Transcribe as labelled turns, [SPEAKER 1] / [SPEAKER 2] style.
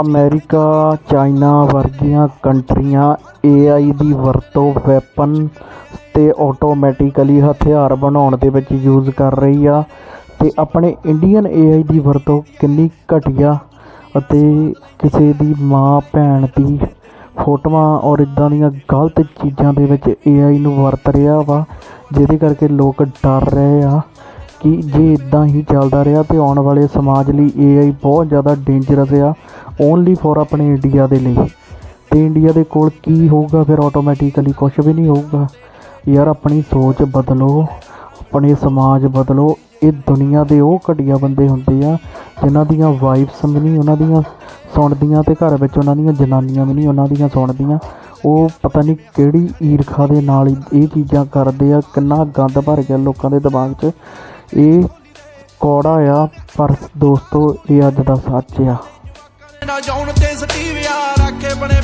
[SPEAKER 1] America, China ਵਰਗੀਆਂ ਕੰਟਰੀਆਂ AI ਦੀ ਵਰਤੋਂ ਵੈਪਨ ਤੇ ਆਟੋਮੈਟਿਕਲੀ ਹਥਿਆਰ ਬਣਾਉਣ ਦੇ ਵਿੱਚ ਯੂਜ਼ ਕਰ ਰਹੀ ਆ ਤੇ ਆਪਣੇ ਇੰਡੀਅਨ ਏਆਈ ਦੀ ਵਰਤੋਂ ਕਿੰਨੀ ਘਟੀਆ ਅਤੇ ਕਿਸੇ ਦੀ ਮਾਂ, ਭੈਣ ਦੀ ਫੋਟੋਆਂ ਔਰ ਇਦਾਂ ਦੀਆਂ ਗਲਤ ਚੀਜ਼ਾਂ ਦੇ ਵਿੱਚ ਏਆਈ ਨੂੰ ਵਰਤ ਰਿਹਾ ਵਾ, ਜਿਹਦੇ ਕਰਕੇ ਲੋਕ ਡਰ ਰਹੇ ਆ। ਕਿ ਜੇ ਇਦਾਂ ਹੀ ਚੱਲਦਾ ਰਿਹਾ ਤੇ ਆਉਣ ਵਾਲੇ ਸਮਾਜ ਲਈ ਏਆਈ ਬਹੁਤ ਜ਼ਿਆਦਾ ਡੇਂਜਰਸ ਆ ਓਨਲੀ ਫॉर ਆਪਣੇ ਇੰਡੀਆ ਦੇ ਲਈ। ਤੇ ਇੰਡੀਆ ਦੇ ਕੋਲ ਕੀ ਹੋਊਗਾ ਫਿਰ ਆਟੋਮੈਟਿਕਲੀ ਕੁਝ ਵੀ ਨਹੀਂ ਹੋਊਗਾ। ਯਾਰ ਆਪਣੀ ਸੋਚ ਬਦਲੋ, ਆਪਣੇ ਸਮਾਜ ਬਦਲੋ, ਇਹ ਦੁਨੀਆ ਦੇ ਉਹ ਘਟੀਆ ਬੰਦੇ ਹੁੰਦੇ ਆ, ਜਿਨ੍ਹਾਂ ਦੀਆਂ ਵਾਈਫਸ ਵੀ ਨਹੀਂ, ਉਹਨਾਂ ਦੀਆਂ ਸੁਣਦੀਆਂ ਤੇ ਘਰ ਵਿੱਚ ਉਹਨਾਂ ਦੀਆਂ ਜਨਾਨੀਆਂ ਵੀ ਨਹੀਂ, ਉਹਨਾਂ ਦੀਆਂ ਸੁਣਦੀਆਂ। ਉਹ ਪਤਾ ਨਹੀਂ ਕਿਹੜੀ ਈਰਖਾ ਦੇ ਨਾਲ ਹੀ ਇਹ ਚੀਜ਼ਾਂ ਕਰਦੇ ਆ, ਕਿੰਨਾ ਗੰਦ ਭਰ ਗਿਆ ਲੋਕਾਂ ਦੇ ਦਿਮਾਗ 'ਚ। ਇਹ ਕੌੜਾ ਆ, ਪਰ ਦੋਸਤੋ, ਇਹ ਅੱਜ ਦਾ ਸੱਚ ਆ।
[SPEAKER 2] ਨਾ ਜਾਉਣ ਤੇ ਸਟੀਵ ਯਾਰ ਬਣੇ